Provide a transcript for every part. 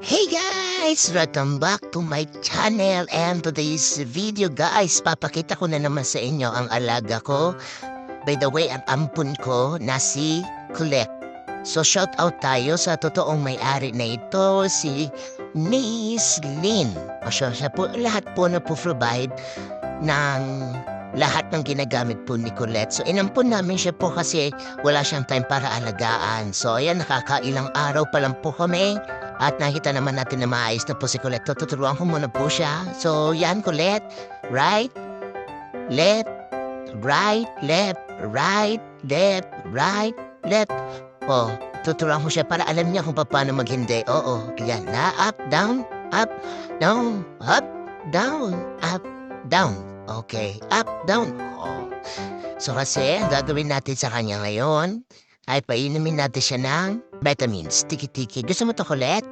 Hey guys! Welcome back to my channel and today's video guys, papakita ko na naman sa inyo ang alaga ko. By the way, ang ampun ko na si Colette. So shout out tayo sa totoong may-ari na ito, si Miss Lynn. O siya, siya po, lahat po na po provide ng lahat ng ginagamit po ni Colette. So inampun namin siya po kasi wala siyang time para alagaan. So ayan, nakakailang araw pa lang po kami. At nakita naman natin na maayos na po si Colette. Tuturuan ko muna po siya. So, yan, Colette. Right, left, right, left, right, left, right, left. Oh, tuturuan ko siya para alam niya kung paano maghindi. Oo, yan. Na, up, down, up, down, up, down, up, down. Okay, up, down. Oh. So kasi, ang gagawin natin sa kanya ngayon, ay painumin natin siya ng vitamins. Tiki-tiki. Gusto mo to, Colette?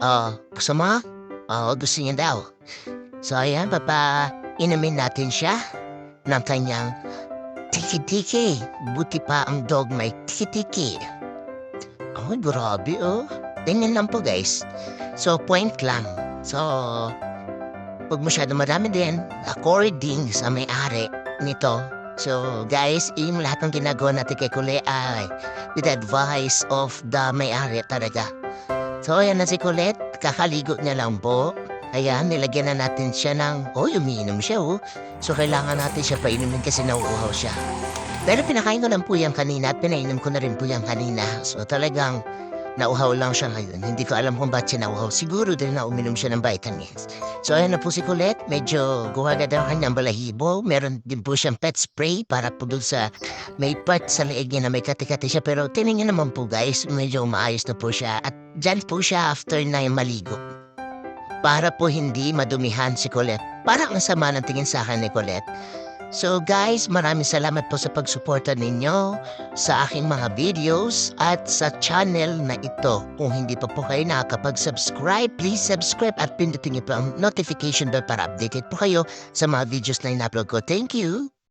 Oo. gusto mo? Oo, gusto niya daw. So, ayan, papa, inumin natin siya ng kanyang tiki-tiki. Buti pa ang dog may tiki-tiki. Oh, grabe, oh. Ganyan lang po, guys. So, point lang. So, huwag masyado marami din. According sa may-ari nito, So, guys, yung lahat ng ginagawa natin kay Kule ay with advice of the may-ari talaga. So, ayan na si Colette. Kakaligo niya lang po. Ayan, nilagyan na natin siya ng... Oh, umiinom siya, oh. So, kailangan natin siya painumin kasi nauuhaw siya. Pero pinakain ko lang po yan kanina at pinainom ko na rin po yan kanina. So, talagang nauhaw lang siya ngayon. Hindi ko alam kung ba't siya nauhaw. Siguro din na uminom siya ng vitamins. So, ayan na po si Colette. Medyo guwaga daw ang kanyang balahibo. Meron din po siyang pet spray para po dun sa may part sa leeg niya na may kati-kati siya. Pero tingnan naman po guys, medyo maayos na po siya. At dyan po siya after na yung maligo. Para po hindi madumihan si Colette. Parang ang sama ng tingin sa akin ni Colette. So guys, maraming salamat po sa pagsuporta ninyo sa aking mga videos at sa channel na ito. Kung hindi pa po kayo nakakapag-subscribe, please subscribe at pindutin niyo po ang notification bell para updated po kayo sa mga videos na in-upload ko. Thank you!